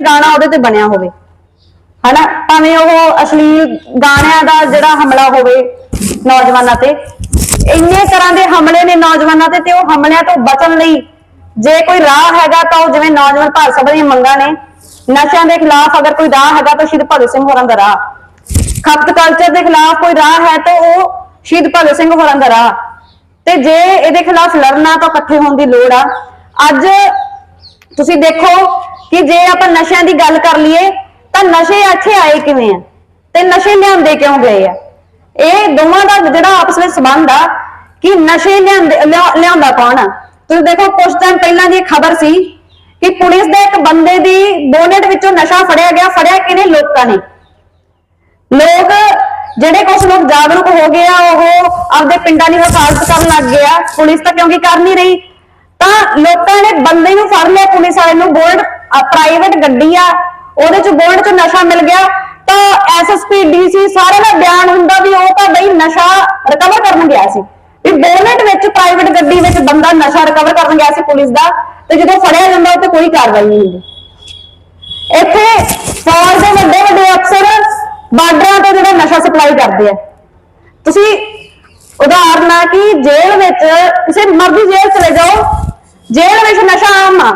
ਗਾਣਾ ਉਹਦੇ ਤੇ ਬਣਿਆ ਹੋਵੇ। ਹਨਾ? ਭਾਵੇਂ ਉਹ ਅਸ਼ਲੀਲ ਗਾਣਿਆਂ ਦਾ ਜਿਹੜਾ ਹਮਲਾ ਹੋਵੇ ਨੌਜਵਾਨਾਂ ਤੇ, ਇੰਨੇ ਤਰ੍ਹਾਂ ਦੇ ਹਮਲੇ ਨੇ ਨੌਜਵਾਨਾਂ ਤੇ ਤੇ ਉਹ ਹਮਲਿਆਂ ਤੋਂ ਬਚਣ ਲਈ ਜੇ ਕੋਈ ਰਾਹ ਹੈਗਾ ਤਾਂ ਉਹ ਜਿਵੇਂ ਨੌਜਵਾਨ ਭਾਰਤ ਸਭਾ ਦੀਆਂ ਮੰਗਾਂ ਨੇ, ਨਸ਼ਿਆਂ ਦੇ ਖਿਲਾਫ ਅਗਰ ਕੋਈ ਰਾਹ ਹੈਗਾ ਤਾਂ ਸ਼ਹੀਦ ਭਗਤ ਸਿੰਘ ਹੋਰਾਂ ਦਾ ਰਾਹ। ਖਪਤ ਕਲਚਰ ਦੇ ਖਿਲਾਫ ਕੋਈ ਰਾਹ ਹੈ ਤਾਂ ਉਹ ਸ਼ਹੀਦ ਭਗਤ ਸਿੰਘ ਹੋਰਾਂ ਦਾ ਰਾਹ। ਤੇ ਜੇ ਇਹਦੇ ਖਿਲਾਫ ਲੜਨਾ ਤਾਂ ਇਕੱਠੇ ਹੋਣ ਦੀ ਲੋੜ ਆ। ਅੱਜ ਤੁਸੀਂ ਦੇਖੋ ਜੇ ਆਪਾਂ ਨਸ਼ਿਆਂ ਦੀ ਗੱਲ ਕਰ ਲਈਏ, ਤਾਂ ਨਸ਼ੇ ਇੱਥੇ ਆਏ ਕਿਵੇਂ ਆ? ਤੇ ਨਸ਼ੇ ਲਿਆਂਦੇ ਕਿਉਂ ਗਏ ਆ? ਇਹ ਦੋਵਾਂ ਦਾ ਜਿਹੜਾ ਆਪਸ ਵਿੱਚ ਸੰਬੰਧ ਆ, ਕਿ ਨਸ਼ੇ ਲਿਆਂਦੇ ਲਿਆਂਦਾ ਕੌਣ ਆ? ਤੁਸੀਂ ਦੇਖੋ ਕੁਝ ਟਾਈਮ ਪਹਿਲਾਂ ਦੀ ਖਬਰ ਸੀ ਕਿ ਪੁਲਿਸ ਦੇ ਇੱਕ ਬੰਦੇ ਦੀ ਬੋਨਟ ਵਿੱਚੋਂ ਨਸ਼ਾ ਫੜਿਆ ਗਿਆ, ਫੜਿਆ ਕਿਨੇ ਲੋਕਾਂ ਨੇ। ਲੋਕ, ਜਿਹੜੇ ਕੁਝ ਲੋਕ ਜਾਗਰੂਕ ਹੋ ਗਏ ਆ, ਉਹ ਆਪਦੇ ਪਿੰਡਾਂ ਦੀ ਹਿਫਾਜ਼ਤ ਕਰਨ ਲੱਗ ਗਏ ਆ। ਪੁਲਿਸ ਤਾਂ ਕਿਉਂਕਿ ਕਰ ਨਹੀਂ ਰਹੀ। ਤਾਂ ਲੋਕਾਂ ਨੇ ਬੰਦੇ ਨੂੰ ਫੜ ਲਿਆ, ਪੁਲਿਸ ਵਾਲੇ ਨੂੰ ਬੋਲਡ ਪ੍ਰਾਈਵੇਟ ਗੱਡੀ ਆ, ਉਹਦੇ ਚ ਬੋਲਡ ਚ ਨਸ਼ਾ ਮਿਲ ਗਿਆ, ਤਾਂ ਐਸਐਸਪੀ ਡੀਸੀ ਸਾਰੇ ਦਾ ਬਿਆਨ ਹੁੰਦਾ ਵੀ ਉਹ ਤਾਂ ਬਈ ਨਸ਼ਾ ਰਿਕਵਰ ਕਰਨ ਗਿਆ ਸੀ। ਵੀ ਬੋਨਟ ਵਿੱਚ ਪ੍ਰਾਈਵੇਟ ਗੱਡੀ ਵਿੱਚ ਬੰਦਾ ਨਸ਼ਾ ਰਿਕਵਰ ਕਰਨ ਗਿਆ ਸੀ ਪੁਲਿਸ ਦਾ, ਤੇ ਜਦੋਂ ਫੜਿਆ ਜਾਂਦਾ ਉਹ ਕੋਈ ਕਾਰਵਾਈ ਨਹੀਂ ਹੁੰਦੀ। ਇੱਥੇ ਫੌਜ ਦੇ ਵੱਡੇ ਵੱਡੇ ਅਫਸਰ ਬਾਰਡਰਾਂ ਤੇ ਜਿਹੜਾ ਨਸ਼ਾ ਸਪਲਾਈ ਕਰਦੇ ਆ। ਤੁਸੀਂ ਉਦਾਹਰਨ ਆ ਕਿ ਜੇਲ੍ਹ ਵਿੱਚ, ਕਿਸੇ ਮਰਜ਼ੀ ਜੇਲ੍ਹ ਚਲੇ ਜਾਓ, ਜੇਲ੍ਹ ਵਿੱਚ ਨਸ਼ਾ ਆਮ ਆ।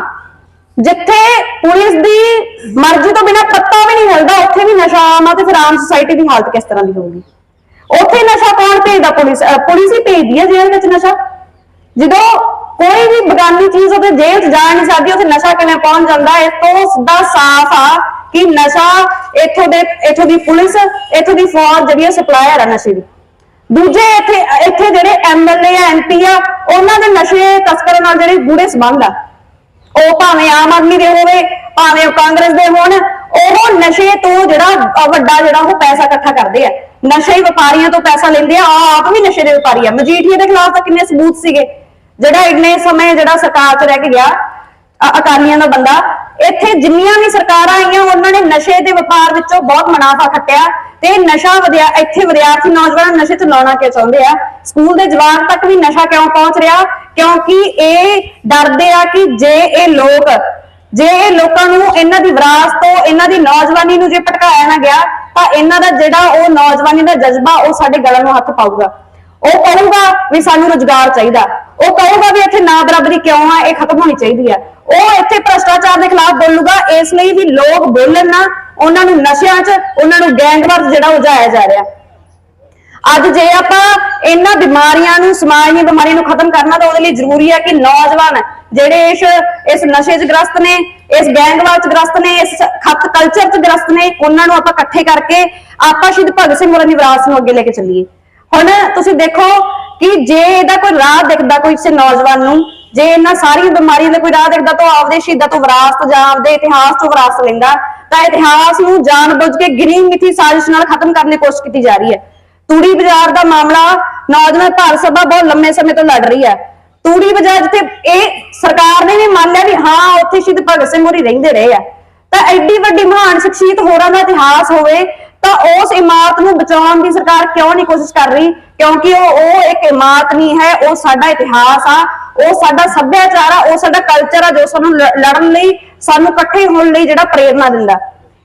ਜਿੱਥੇ ਪੁਲਿਸ ਦੀ ਮਰਜ਼ੀ ਤੋਂ ਬਿਨਾ ਪੱਤਾ ਵੀ ਨਹੀਂ ਹਿਲਦਾ, ਉੱਥੇ ਵੀ ਨਸ਼ਾ ਆਮ ਆ ਤੇ ਫਿਰ ਆਮ ਸੁਸਾਇਟੀ ਦੀ ਹਾਲਤ ਕਿਸ ਤਰ੍ਹਾਂ ਦੀ ਹੋਊਗੀ? ਉੱਥੇ ਨਸ਼ਾ ਕੌਣ ਭੇਜਦਾ ਪੁਲਿਸ? ਪੁਲਿਸ ਹੀ ਭੇਜਦੀ ਹੈ ਜੇਲ੍ਹ ਵਿੱਚ ਨਸ਼ਾ। ਜਦੋਂ ਕੋਈ ਵੀ ਬਗਾਨੀ ਚੀਜ਼ ਉਹਦੇ ਜੇਲ੍ਹ 'ਚ ਜਾ ਨਹੀਂ ਸਕਦੀ, ਉੱਥੇ ਨਸ਼ਾ ਕਿਵੇਂ ਪਹੁੰਚ ਜਾਂਦਾ? ਇਸ ਤੋਂ ਸਿੱਧਾ ਸਾਫ਼ ਆ ਕਿ ਨਸ਼ਾ ਇੱਥੋਂ ਦੇ, ਇੱਥੋਂ ਦੀ ਪੁਲਿਸ, ਇੱਥੋਂ ਦੀ ਫੌਜ ਜਿਹੜੀ ਸਪਲਾਇਰ ਆ ਨਸ਼ੇ ਦੀ। ਦੂਜੇ ਇੱਥੇ ਇੱਥੇ ਜਿਹੜੇ ਐਮਐਲਏ ਆ ਐਮਪੀ ਆ, ਉਹਨਾਂ ਦੇ ਨਸ਼ੇ ਤਸਕਰਾਂ ਨਾਲ ਜਿਹੜੇ ਗੂੜੇ ਸੰਬੰਧ ਆ। ਉਹ ਭਾਵੇਂ ਆਮ ਆਦਮੀ ਦੇ ਹੋਵੇ, ਭਾਵੇਂ ਉਹ ਕਾਂਗਰਸ ਦੇ ਹੋਣ, ਉਹ ਨਸ਼ੇ ਤੋਂ ਜਿਹੜਾ ਵੱਡਾ ਜਿਹੜਾ ਉਹ ਪੈਸਾ ਇਕੱਠਾ ਕਰਦੇ ਆ। ਨਸ਼ੇ ਵਪਾਰੀਆਂ ਤੋਂ ਪੈਸਾ ਲੈਂਦੇ ਆ ਆਪ ਵੀ ਨਸ਼ੇ ਦੇ ਵਪਾਰੀ ਆ। ਮਜੀਠੀਆ ਦੇ ਖਿਲਾਫ ਤਾਂ ਕਿੰਨੇ ਸਬੂਤ ਸੀਗੇ? ਜਿਹੜਾ ਇੰਨੇ ਸਮੇਂ ਜਿਹੜਾ ਸਰਕਾਰ 'ਚ ਰਹਿ ਕੇ ਗਿਆ ਅਕਾਲੀਆਂ ਦਾ ਬੰਦਾ, ਇੱਥੇ ਜਿੰਨੀਆਂ ਵੀ ਸਰਕਾਰਾਂ ਆਈਆਂ, ਉਹਨਾਂ ਨੇ ਨਸ਼ੇ ਦੇ ਵਪਾਰ ਵਿੱਚੋਂ ਬਹੁਤ ਮੁਨਾਫਾ ਖੱਟਿਆ। ਤੇ ਨਸ਼ਾ ਵਧਿਆ, ਇੱਥੇ ਵਿਦਿਆਰਥੀ ਨੌਜਵਾਨ ਨਸ਼ੇ 'ਚ ਲਾਉਣਾ ਕਿਉਂ ਚਾਹੁੰਦੇ ਆ? ਸਕੂਲ ਦੇ ਜਵਾਨ ਤੱਕ ਵੀ ਨਸ਼ਾ ਕਿਉਂ ਪਹੁੰਚ ਰਿਹਾ? ਕਿਉਂਕਿ ਇਹ ਡਰਦੇ ਆ ਕਿ ਜੇ ਇਹ ਲੋਕ, ਜੇ ਇਹ ਲੋਕਾਂ ਨੂੰ ਇਹਨਾਂ ਦੀ ਵਿਰਾਸਤ ਤੋਂ, ਇਹਨਾਂ ਦੀ ਨੌਜਵਾਨੀ ਨੂੰ ਜੇ ਭਟਕਾਇਆ ਨਾ ਗਿਆ, ਤਾਂ ਇਹਨਾਂ ਦਾ ਜਿਹੜਾ ਉਹ ਨੌਜਵਾਨੀ ਦਾ ਜਜ਼ਬਾ, ਉਹ ਸਾਡੇ ਗਲਾਂ ਨੂੰ ਹੱਥ ਪਾਊਗਾ। ਉਹ ਕਹੂਗਾ ਵੀ ਸਾਨੂੰ ਰੁਜ਼ਗਾਰ ਚਾਹੀਦਾ। ਉਹ ਕਹੂਗਾ ਵੀ ਇੱਥੇ ਨਾ ਬਰਾਬਰੀ ਕਿਉਂ ਆ, ਇਹ ਖਤਮ ਹੋਣੀ ਚਾਹੀਦੀ ਆ। ਉਹ ਇੱਥੇ ਭ੍ਰਸ਼ਟਾਚਾਰ ਦੇ ਖਿਲਾਫ ਬੋਲੂਗਾ, ਇਸ ਲਈ ਵੀ ਲੋਕ ਬੋਲਣ ਨਾ ਉਹਨਾਂ ਨੂੰ ਨਸ਼ਿਆਂ 'ਚ, ਉਹਨਾਂ ਨੂੰ ਗੈਂਗਵਾਰ ਜਿਹੜਾ ਉਜਾਇਆ ਜਾ ਰਿਹਾ। ਅੱਜ ਜੇ ਆਪਾਂ ਇਹਨਾਂ ਬਿਮਾਰੀਆਂ ਨੂੰ, ਸਮਾਜ ਦੀਆਂ ਬਿਮਾਰੀਆਂ ਨੂੰ ਖਤਮ ਕਰਨਾ ਤਾਂ ਉਹਦੇ ਲਈ ਜ਼ਰੂਰੀ ਹੈ ਕਿ ਨੌਜਵਾਨ, ਜਿਹੜੇ ਇਸ ਇਸ ਨਸ਼ੇ 'ਚ ਗ੍ਰਸਤ ਨੇ, ਇਸ ਗੈਂਗਵਾਰ 'ਚ ਗ੍ਰਸਤ ਨੇ, ਇਸ ਖੱਤ ਕਲਚਰ 'ਚ ਗ੍ਰਸਤ ਨੇ, ਉਹਨਾਂ ਨੂੰ ਆਪਾਂ ਇਕੱਠੇ ਕਰਕੇ ਆਪਾਂ ਸ਼ਹੀਦ ਭਗਤ ਸਿੰਘ ਹੋਰਾਂ ਦੀ ਵਿਰਾਸਤ ਨੂੰ ਅੱਗੇ ਲੈ ਕੇ ਚੱਲੀਏ। ਹੁਣ ਤੁਸੀਂ ਦੇਖੋ ਕਿ ਜੇ ਇਹਦਾ ਕੋਈ ਰਾਹ ਦਿਖਦਾ ਕੋਈ ਕਿਸੇ ਨੌਜਵਾਨ ਨੂੰ, ਜੇ ਇਹਨਾਂ ਸਾਰੀਆਂ ਬਿਮਾਰੀਆਂ ਦਾ ਕੋਈ ਰਾਹ ਦਿਖਦਾ ਤਾਂ ਉਹ ਆਪਦੇ ਸ਼ਹੀਦਾਂ ਤੋਂ ਵਿਰਾਸਤ ਜਾਂ ਆਪਦੇ ਇਤਿਹਾਸ ਤੋਂ ਵਿਰਾਸਤ ਲੈਂਦਾ। ਤਾਂ ਇਤਿਹਾਸ ਨੂੰ ਜਾਣਬੁੱਝ ਕੇ ਗਿਣੀ ਮਿੱਥੀ ਸਾਜ਼ਿਸ਼ ਨਾਲ ਖਤਮ ਕਰਨ ਦੀ ਕੋਸ਼ਿਸ਼ ਕੀਤੀ ਜਾ ਰਹੀ ਹੈ। ਤੂੜੀ ਬਾਜ਼ਾਰ ਦਾ ਮਾਮਲਾ ਨੌਜਵਾਨ ਭਾਰਤ ਸਭਾ ਬਹੁਤ ਲੰਮੇ ਸਮੇਂ ਤੋਂ ਲੜ ਰਹੀ ਹੈ। ਤੂੜੀ ਬਾਜ਼ਾਰ ਜਿੱਥੇ ਇਹ ਸਰਕਾਰ ਨੇ ਵੀ ਮੰਨ ਲਿਆ ਵੀ ਹਾਂ, ਉੱਥੇ ਸ਼ਹੀਦ ਭਗਤ ਸਿੰਘ ਹੋਰੀ ਰਹਿੰਦੇ ਰਹੇ ਆ। ਤਾਂ ਐਡੀ ਵੱਡੀ ਮਹਾਨ ਸ਼ਖਸੀਅਤ ਹੋਰਾਂ ਦਾ ਇਤਿਹਾਸ ਹੋਵੇ, ਤਾਂ ਉਸ ਇਮਾਰਤ ਨੂੰ ਬਚਾਉਣ ਦੀ ਸਰਕਾਰ ਕਿਉਂ ਨਹੀਂ ਕੋਸ਼ਿਸ਼ ਕਰ ਰਹੀ? ਕਿਉਂਕਿ ਉਹ ਉਹ ਇੱਕ ਇਮਾਰਤ ਨਹੀਂ ਹੈ, ਉਹ ਸਾਡਾ ਇਤਿਹਾਸ ਆ, ਉਹ ਸਾਡਾ ਸੱਭਿਆਚਾਰ ਆ, ਉਹ ਸਾਡਾ ਕਲਚਰ ਆ ਜੋ ਸਾਨੂੰ ਲ- ਲੜਨ ਲਈ ਸਾਨੂੰ ਇਕੱਠੇ ਹੋਣ ਲਈ ਜਿਹੜਾ ਪ੍ਰੇਰਣਾ ਦਿੰਦਾ।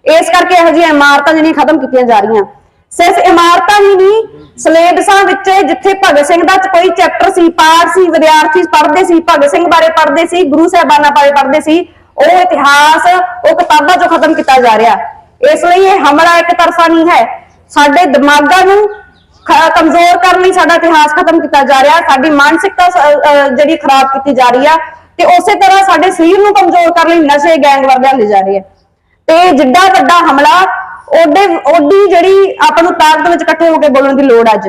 ਇਸ ਕਰਕੇ ਇਹੋ ਜਿਹੀਆਂ ਇਮਾਰਤਾਂ ਜਿਹੜੀਆਂ ਖਤਮ ਕੀਤੀਆਂ ਜਾ ਰਹੀਆਂ। ਸਿਰਫ ਇਮਾਰਤਾਂ ਹੀ ਨਹੀਂ, ਸਿਲੇਬਸਾਂ ਵਿੱਚ ਜਿੱਥੇ ਭਗਤ ਸਿੰਘ ਦਾ ਕੋਈ ਚੈਪਟਰ ਸੀ, ਪਾਠ ਸੀ, ਵਿਦਿਆਰਥੀ ਪੜ੍ਹਦੇ ਸੀ, ਭਗਤ ਸਿੰਘ ਬਾਰੇ ਪੜ੍ਹਦੇ ਸੀ, ਗੁਰੂ ਸਾਹਿਬਾਨਾਂ ਬਾਰੇ ਪੜ੍ਹਦੇ ਸੀ, ਉਹ ਇਤਿਹਾਸ, ਉਹ ਕਿਤਾਬਾਂ ਚੋਂ ਖਤਮ ਕੀਤਾ ਜਾ ਰਿਹਾ। ਇਸ ਲਈ ਇਹ ਹਮਲਾ ਇੱਕ ਤਰਫਾ ਨਹੀਂ ਹੈ। ਸਾਡੇ ਦਿਮਾਗਾਂ ਨੂੰ ਕਮਜ਼ੋਰ ਕਰਨ ਲਈ ਸਾਡਾ ਇਤਿਹਾਸ ਖਤਮ ਕੀਤਾ ਜਾ ਰਿਹਾ। ਸਾਡੀ ਮਾਨਸਿਕਤਾ ਜਿਹੜੀ ਖਰਾਬ ਕੀਤੀ ਜਾ ਰਹੀ ਆ ਤੇ ਉਸੇ ਤਰ੍ਹਾਂ ਸਾਡੇ ਸਰੀਰ ਨੂੰ ਕਮਜ਼ੋਰ ਕਰਨ ਲਈ ਨਸ਼ੇ ਗੈਂਗਵਾਰ ਲਿਆਂਦੇ ਜਾ ਰਹੇ ਆ ਤੇ ਜਿੱਡਾ ਵੱਡਾ ਹਮਲਾ, ਉਹਦੇ, ਉਹਦੀ ਜਿਹੜੀ ਆਪਾਂ ਨੂੰ ਤਾਕਤ ਵਿੱਚ ਇਕੱਠੇ ਹੋ ਕੇ ਬੋਲਣ ਦੀ ਲੋੜ ਅੱਜ।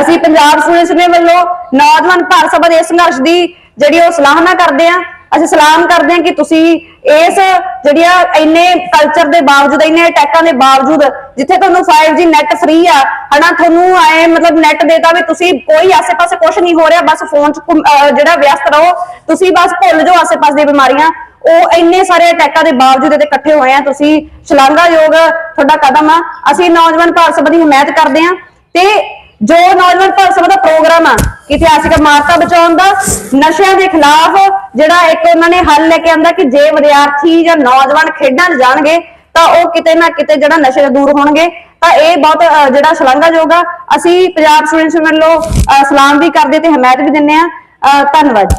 ਅਸੀਂ ਪੰਜਾਬ ਸੁਣੇ ਸੁਣੇ ਵੱਲੋਂ ਨੌਜਵਾਨ ਭਾਰਤ ਸਭਾ ਦੇ ਸੰਘਰਸ਼ ਦੀ ਜਿਹੜੀ ਉਹ ਸਲਾਹਨਾ ਕਰਦੇ ਆ ਅਸੀਂ ਸਲਾਮ ਕਰਦੇ ਹਾਂ ਕਿ ਤੁਸੀਂ ਇਸ ਜਿਹੜੀਆਂ ਇੰਨੇ ਕਲਚਰ ਦੇ ਬਾਵਜੂਦ, ਇੰਨੇ ਅਟੈਕਾਂ ਦੇ ਬਾਵਜੂਦ, ਜਿੱਥੇ ਤੁਹਾਨੂੰ 5G ਨੈਟ ਫ੍ਰੀ ਆ ਹਨਾ, ਤੁਹਾਨੂੰ ਆਏ ਮਤਲਬ ਨੈਟ ਦੇਤਾ ਵੀ ਤੁਸੀਂ ਕੋਈ ਆਸੇ-ਪਾਸੇ ਕੁਝ ਨਹੀਂ ਹੋ ਰਿਹਾ, ਬਸ ਫੋਨ 'ਚ ਘੁੰਮ- ਅਹ ਜਿਹੜਾ ਵਿਅਸਤ ਰਹੋ, ਤੁਸੀਂ ਬਸ ਭੁੱਲ ਜਾਓ ਆਸੇ-ਪਾਸੇ ਦੀਆਂ ਬਿਮਾਰੀਆਂ। ਉਹ ਇੰਨੇ ਸਾਰੇ ਅਟੈਕਾਂ ਦੇ ਬਾਵਜੂਦ ਇਹਦੇ ਇਕੱਠੇ ਹੋਏ ਆ, ਤੁਸੀਂ ਸ਼ਲਾਘਾਯੋਗ ਤੁਹਾਡਾ ਕਦਮ ਆ। ਅਸੀਂ ਨੌਜਵਾਨ ਭਾਰਤ ਸਭਾ ਦੀ ਹਮਾਇਤ ਕਰਦੇ ਆ ਤੇ ਜੋ ਨੌਜਵਾਨ ਭਾਰਤ ਸਭਾ ਦਾ ਪ੍ਰੋਗਰਾਮ ਆ, ਇਤਿਹਾਸਿਕ ਇਮਾਰਤਾਂ ਬਚਾਉਣ ਦਾ, ਨਸ਼ਿਆਂ ਦੇ ਖਿਲਾਫ ਜਿਹੜਾ ਇੱਕ ਉਹਨਾਂ ਨੇ ਹੱਲ ਲੈ ਕੇ ਆਂਦਾ ਕਿ ਜੇ ਵਿਦਿਆਰਥੀ ਜਾਂ ਨੌਜਵਾਨ ਖੇਡਾਂ 'ਚ ਜਾਣਗੇ, ਤਾਂ ਉਹ ਕਿਤੇ ਨਾ ਕਿਤੇ ਜਿਹੜਾ ਨਸ਼ੇ ਤੋਂ ਦੂਰ ਹੋਣਗੇ। ਤਾਂ ਇਹ ਬਹੁਤ ਅਹ, ਜਿਹੜਾ ਸ਼ਲਾਘਾਯੋਗ ਆ ਅਸੀਂ ਪੰਜਾਬ ਸਟੂਡੈਂਟਸ ਵੱਲੋਂ ਅਹ, ਸਲਾਮ ਵੀ ਕਰਦੇ ਤੇ ਹਮਾਇਤ ਵੀ ਦਿੰਦੇ ਆ ਧੰਨਵਾਦ